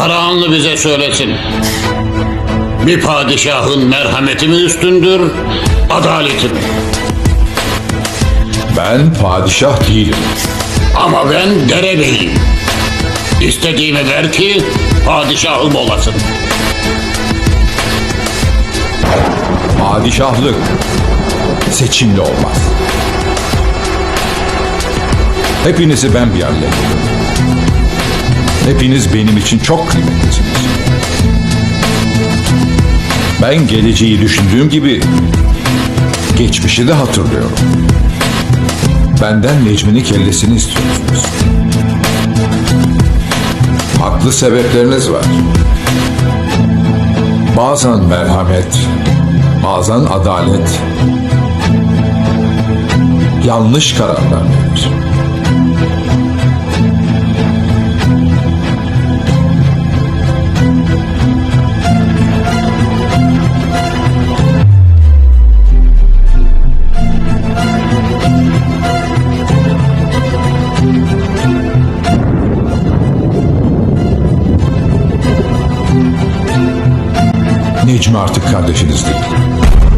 Karahanlı bize söylesin. Bir padişahın merhameti mi üstündür, adaleti mi? Ben padişah değilim. Ama ben derebeyim. İstediğimi ver ki padişahım olasın. Padişahlık seçimli olmaz. Hepinizi ben bir yerle Hepiniz benim için çok kıymetlisiniz. Ben geleceği düşündüğüm gibi geçmişi de hatırlıyorum. Benden Necmi'nin kellesini istiyorsunuz. Haklı sebepleriniz var. Bazen merhamet, bazen adalet yanlış kararlar verir. anneciğim artık kardeşiniz değil.